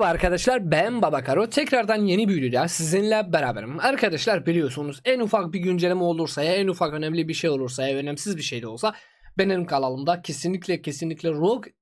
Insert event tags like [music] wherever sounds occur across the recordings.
Merhaba arkadaşlar ben Babakaro. Tekrardan yeni bir videoda sizinle beraberim. Arkadaşlar biliyorsunuz en ufak bir güncelleme olursa ya en ufak önemli bir şey olursa ya önemsiz bir şey de olsa benim kanalımda kesinlikle kesinlikle Rogue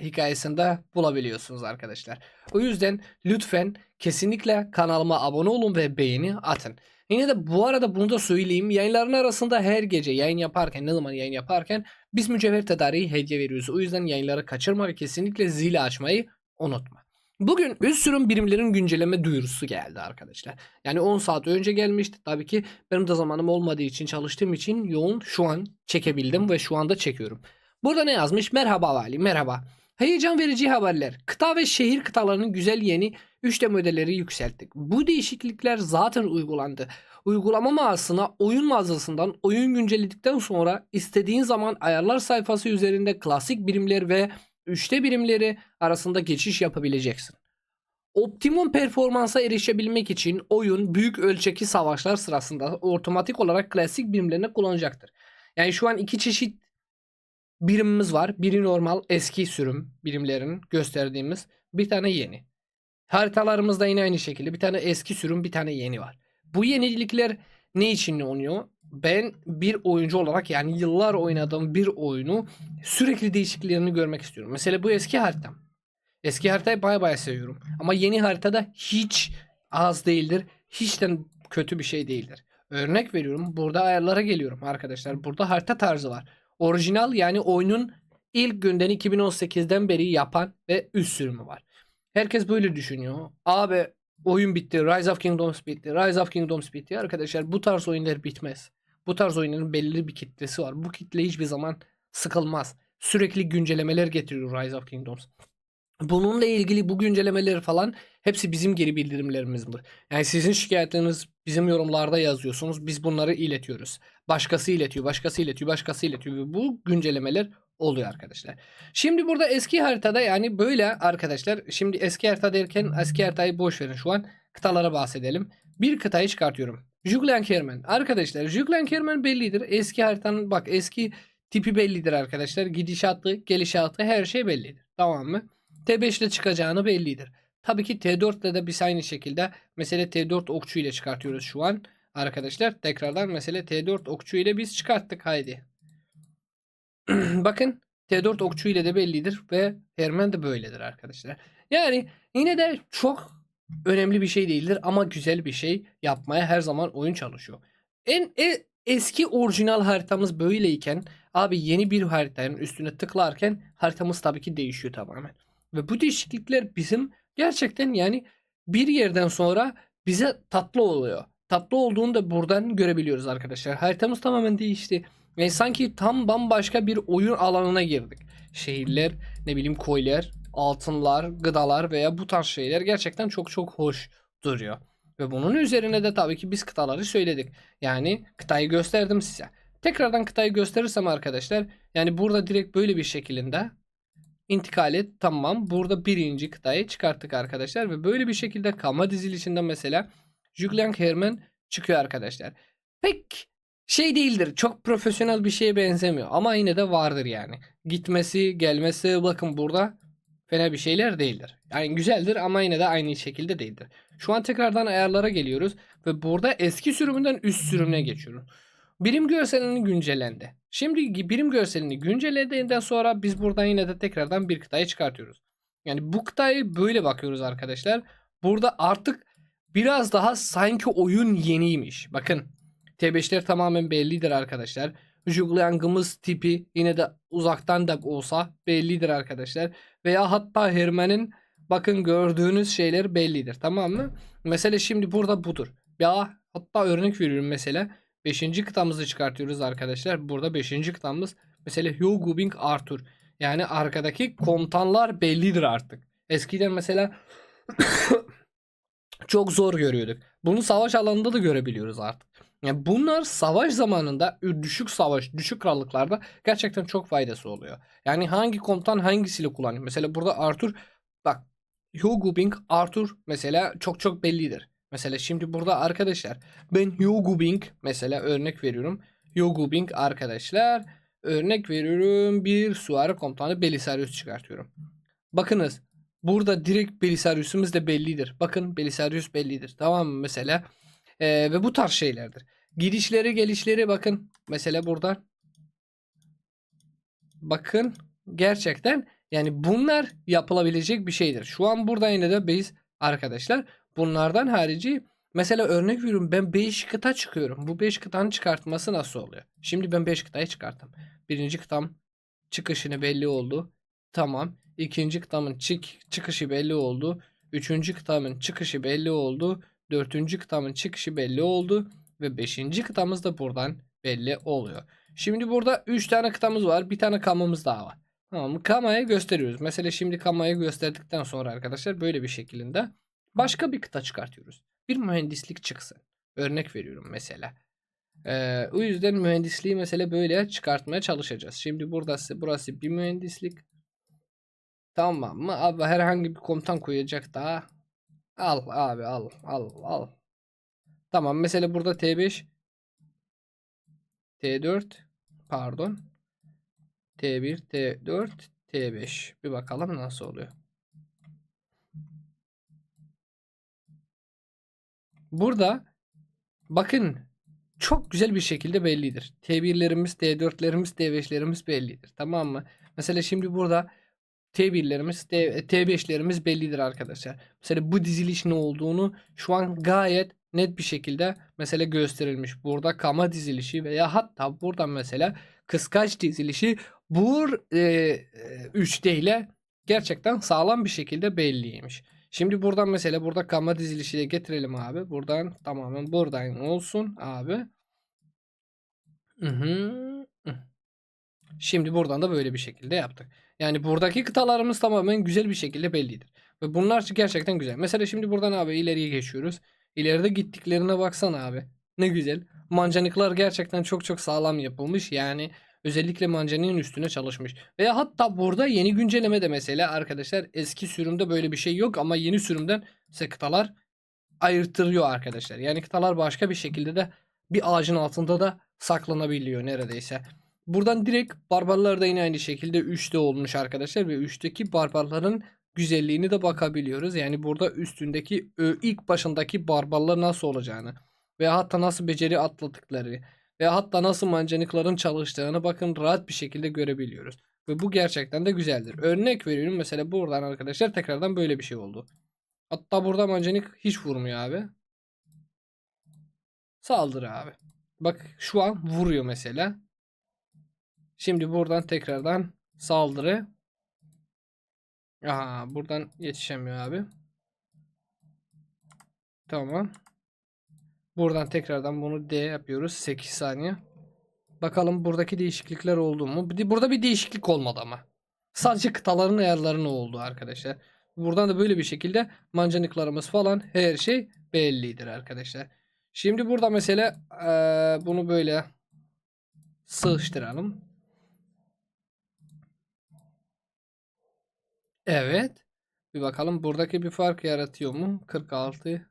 hikayesinde bulabiliyorsunuz arkadaşlar. O yüzden lütfen kesinlikle kanalıma abone olun ve beğeni atın. Yine de bu arada bunu da söyleyeyim. Yayınların arasında her gece yayın yaparken ne zaman yayın yaparken biz mücevher tedariği hediye veriyoruz. O yüzden yayınları kaçırma ve kesinlikle zili açmayı unutma. Bugün üst sürüm birimlerin güncelleme duyurusu geldi arkadaşlar. Yani 10 saat önce gelmişti. Tabii ki benim de zamanım olmadığı için çalıştığım için yoğun şu an çekebildim ve şu anda çekiyorum. Burada ne yazmış? Merhaba vali merhaba. Heyecan verici haberler. Kıta ve şehir kıtalarının güzel yeni 3D modelleri yükselttik. Bu değişiklikler zaten uygulandı. Uygulama mağazasına oyun mağazasından oyun güncelledikten sonra istediğin zaman ayarlar sayfası üzerinde klasik birimler ve 3D birimleri arasında geçiş yapabileceksin. Optimum performansa erişebilmek için oyun büyük ölçekli savaşlar sırasında otomatik olarak klasik birimlerini kullanacaktır. Yani şu an iki çeşit birimimiz var. Biri normal eski sürüm birimlerin gösterdiğimiz bir tane yeni. Haritalarımızda yine aynı şekilde bir tane eski sürüm bir tane yeni var. Bu yenilikler ne için oluyor? Ben bir oyuncu olarak yani yıllar oynadığım bir oyunu sürekli değişikliklerini görmek istiyorum. Mesela bu eski haritam. Eski haritayı baya baya seviyorum. Ama yeni haritada hiç az değildir. Hiçten kötü bir şey değildir. Örnek veriyorum. Burada ayarlara geliyorum arkadaşlar. Burada harita tarzı var. Orijinal yani oyunun ilk günden 2018'den beri yapan ve üst sürümü var. Herkes böyle düşünüyor. Abi oyun bitti. Rise of Kingdoms bitti. Rise of Kingdoms bitti. Arkadaşlar bu tarz oyunlar bitmez. Bu tarz oyunların belirli bir kitlesi var. Bu kitle hiçbir zaman sıkılmaz. Sürekli güncellemeler getiriyor Rise of Kingdoms. Bununla ilgili bu güncellemeler falan hepsi bizim geri bildirimlerimizdir. Yani sizin şikayetleriniz bizim yorumlarda yazıyorsunuz. Biz bunları iletiyoruz. Başkası iletiyor, başkası iletiyor, başkası iletiyor. Bu güncellemeler oluyor arkadaşlar. Şimdi burada eski haritada yani böyle arkadaşlar. Şimdi eski harita derken eski haritayı boş verin şu an. Kıtalara bahsedelim. Bir kıtayı çıkartıyorum. Juglankerman. Arkadaşlar Juglankerman bellidir. Eski haritanın bak eski tipi bellidir arkadaşlar. Gidişatı, gelişatı her şey bellidir. Tamam mı? T5 ile çıkacağını bellidir. Tabii ki T4 ile de biz aynı şekilde mesela T4 okçu ile çıkartıyoruz şu an. Arkadaşlar tekrardan mesela T4 okçu ile biz çıkarttık haydi. [clears throat] Bakın T4 okçu ile de bellidir ve Herman de böyledir arkadaşlar. Yani yine de çok önemli bir şey değildir ama güzel bir şey yapmaya her zaman oyun çalışıyor. En e- eski orijinal haritamız böyleyken abi yeni bir haritanın üstüne tıklarken haritamız tabii ki değişiyor tamamen. Ve bu değişiklikler bizim gerçekten yani bir yerden sonra bize tatlı oluyor. Tatlı olduğunu da buradan görebiliyoruz arkadaşlar. Haritamız tamamen değişti. Ve sanki tam bambaşka bir oyun alanına girdik. Şehirler, ne bileyim koylar, altınlar, gıdalar veya bu tarz şeyler gerçekten çok çok hoş duruyor. Ve bunun üzerine de tabii ki biz kıtaları söyledik. Yani kıtayı gösterdim size. Tekrardan kıtayı gösterirsem arkadaşlar yani burada direkt böyle bir şekilde intikal et. Tamam. Burada birinci kıtayı çıkarttık arkadaşlar. Ve böyle bir şekilde kalma dizilişinde mesela Julian Herman çıkıyor arkadaşlar. Pek şey değildir. Çok profesyonel bir şeye benzemiyor. Ama yine de vardır yani. Gitmesi, gelmesi bakın burada fena bir şeyler değildir. Yani güzeldir ama yine de aynı şekilde değildir. Şu an tekrardan ayarlara geliyoruz. Ve burada eski sürümünden üst sürümüne geçiyorum. Birim görselini güncellendi. Şimdi birim görselini güncellediğinden sonra biz buradan yine de tekrardan bir kıtayı çıkartıyoruz. Yani bu kıtayı böyle bakıyoruz arkadaşlar. Burada artık biraz daha sanki oyun yeniymiş. Bakın T5'ler tamamen bellidir arkadaşlar. Juglang'ımız tipi yine de uzaktan da olsa bellidir arkadaşlar. Veya hatta Herman'ın bakın gördüğünüz şeyler bellidir tamam mı? Mesela şimdi burada budur. Ya hatta örnek veriyorum mesela. 5. kıtamızı çıkartıyoruz arkadaşlar. Burada 5. kıtamız mesela Bing Arthur. Yani arkadaki komutanlar bellidir artık. Eskiden mesela [coughs] çok zor görüyorduk. Bunu savaş alanında da görebiliyoruz artık. Yani bunlar savaş zamanında düşük savaş, düşük krallıklarda gerçekten çok faydası oluyor. Yani hangi komutan hangisiyle kullanıyor? Mesela burada Arthur bak Hugo Bing Arthur mesela çok çok bellidir. Mesela şimdi burada arkadaşlar ben Hugo Bing mesela örnek veriyorum. Hugo Bing arkadaşlar örnek veriyorum bir süvari komutanı Belisarius çıkartıyorum. Bakınız Burada direkt Belisarius'umuz da bellidir. Bakın Belisarius bellidir. Tamam mı mesela? Ee, ve bu tarz şeylerdir. Gidişleri gelişleri bakın. Mesela burada. Bakın gerçekten yani bunlar yapılabilecek bir şeydir. Şu an burada yine de biz arkadaşlar bunlardan harici mesela örnek veriyorum ben 5 kıta çıkıyorum. Bu 5 kıtanın çıkartması nasıl oluyor? Şimdi ben 5 kıtayı çıkarttım. Birinci kıtam çıkışını belli oldu. Tamam. İkinci kıtamın çık çıkışı belli oldu. Üçüncü kıtamın çıkışı belli oldu. Dördüncü kıtamın çıkışı belli oldu. Ve beşinci kıtamız da buradan belli oluyor. Şimdi burada 3 tane kıtamız var. Bir tane kamamız daha var. Tamam mı? Kamayı gösteriyoruz. Mesela şimdi kamayı gösterdikten sonra arkadaşlar böyle bir şekilde başka bir kıta çıkartıyoruz. Bir mühendislik çıksın. Örnek veriyorum mesela. Ee, o yüzden mühendisliği mesela böyle çıkartmaya çalışacağız. Şimdi burası burası bir mühendislik. Tamam mı? Abi herhangi bir komutan koyacak daha. Al abi al al al. Tamam mesela burada T5 T4 pardon T1 T4 T5 bir bakalım nasıl oluyor. Burada bakın çok güzel bir şekilde bellidir. T1'lerimiz, T4'lerimiz, T5'lerimiz bellidir. Tamam mı? Mesela şimdi burada T1'lerimiz, T- T5'lerimiz bellidir arkadaşlar. Mesela bu diziliş ne olduğunu şu an gayet net bir şekilde mesela gösterilmiş. Burada kama dizilişi veya hatta buradan mesela kıskaç dizilişi bu e, 3D ile gerçekten sağlam bir şekilde belliymiş. Şimdi buradan mesela burada kama dizilişiyle getirelim abi. Buradan tamamen buradan olsun abi. Şimdi buradan da böyle bir şekilde yaptık. Yani buradaki kıtalarımız tamamen güzel bir şekilde bellidir. Ve bunlar gerçekten güzel. Mesela şimdi buradan abi ileriye geçiyoruz. İleride gittiklerine baksana abi. Ne güzel. Mancaniklar gerçekten çok çok sağlam yapılmış. Yani özellikle mancaniğin üstüne çalışmış. Veya hatta burada yeni güncelleme de mesela arkadaşlar eski sürümde böyle bir şey yok ama yeni sürümden size kıtalar ayırtırıyor arkadaşlar. Yani kıtalar başka bir şekilde de bir ağacın altında da saklanabiliyor neredeyse. Buradan direkt barbarlar da yine aynı şekilde 3'te olmuş arkadaşlar ve 3'teki barbarların güzelliğini de bakabiliyoruz. Yani burada üstündeki ö, ilk başındaki barbarlar nasıl olacağını ve hatta nasıl beceri atladıkları ve hatta nasıl mancanikların çalıştığını bakın rahat bir şekilde görebiliyoruz. Ve bu gerçekten de güzeldir. Örnek veriyorum mesela buradan arkadaşlar tekrardan böyle bir şey oldu. Hatta burada mancanik hiç vurmuyor abi. Saldır abi. Bak şu an vuruyor mesela. Şimdi buradan tekrardan saldırı. Aha buradan yetişemiyor abi. Tamam. Buradan tekrardan bunu D yapıyoruz. 8 saniye. Bakalım buradaki değişiklikler oldu mu? Burada bir değişiklik olmadı ama. Sadece kıtaların ayarları ne oldu arkadaşlar. Buradan da böyle bir şekilde mancaniklarımız falan her şey bellidir arkadaşlar. Şimdi burada mesela eee, bunu böyle sığıştıralım. Evet. Bir bakalım buradaki bir fark yaratıyor mu? 46.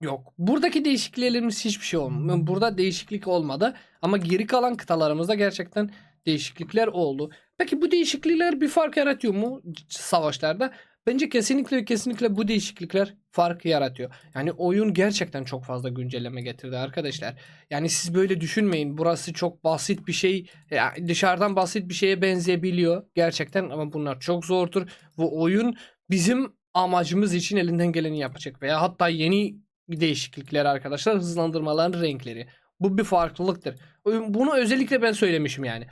Yok. Buradaki değişikliklerimiz hiçbir şey olmadı. Burada değişiklik olmadı. Ama geri kalan kıtalarımızda gerçekten değişiklikler oldu. Peki bu değişiklikler bir fark yaratıyor mu savaşlarda? Bence kesinlikle ve kesinlikle bu değişiklikler fark yaratıyor. Yani oyun gerçekten çok fazla güncelleme getirdi arkadaşlar. Yani siz böyle düşünmeyin. Burası çok basit bir şey. Yani dışarıdan basit bir şeye benzeyebiliyor gerçekten ama bunlar çok zordur. Bu oyun bizim amacımız için elinden geleni yapacak veya hatta yeni değişiklikler arkadaşlar hızlandırmaların renkleri. Bu bir farklılıktır. Bunu özellikle ben söylemişim yani.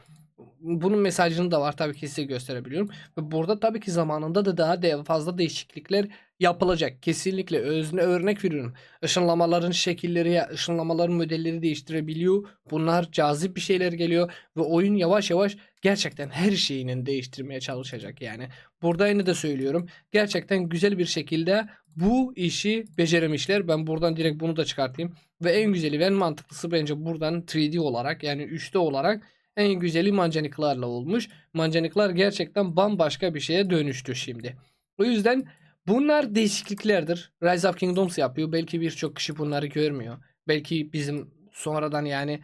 Bunun mesajını da var tabii ki size gösterebiliyorum. Ve burada tabii ki zamanında da daha fazla değişiklikler yapılacak. Kesinlikle özne örnek veriyorum. Işınlamaların şekilleri ışınlamaların modelleri değiştirebiliyor. Bunlar cazip bir şeyler geliyor ve oyun yavaş yavaş gerçekten her şeyinin değiştirmeye çalışacak yani. Burada yine de söylüyorum. Gerçekten güzel bir şekilde bu işi beceremişler. Ben buradan direkt bunu da çıkartayım. Ve en güzeli ve en mantıklısı bence buradan 3D olarak yani 3D olarak en güzeli mancaniklarla olmuş. Mancaniklar gerçekten bambaşka bir şeye dönüştü şimdi. O yüzden bunlar değişikliklerdir. Rise of Kingdoms yapıyor. Belki birçok kişi bunları görmüyor. Belki bizim sonradan yani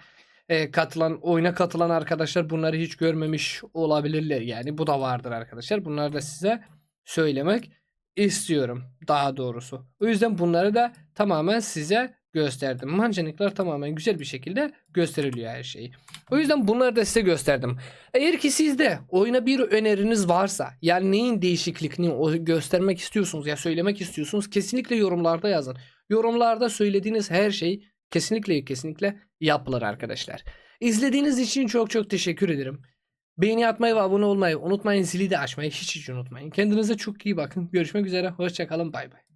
e, katılan oyuna katılan arkadaşlar bunları hiç görmemiş olabilirler yani bu da vardır arkadaşlar. Bunları da size söylemek istiyorum daha doğrusu. O yüzden bunları da tamamen size gösterdim. Mancanikler tamamen güzel bir şekilde gösteriliyor her şeyi. O yüzden bunları da size gösterdim. Eğer ki sizde oyuna bir öneriniz varsa yani neyin değişikliğini göstermek istiyorsunuz ya söylemek istiyorsunuz kesinlikle yorumlarda yazın. Yorumlarda söylediğiniz her şey kesinlikle kesinlikle yapılır arkadaşlar. İzlediğiniz için çok çok teşekkür ederim. Beğeni atmayı ve abone olmayı unutmayın. Zili de açmayı hiç hiç unutmayın. Kendinize çok iyi bakın. Görüşmek üzere. Hoşçakalın. Bay bay.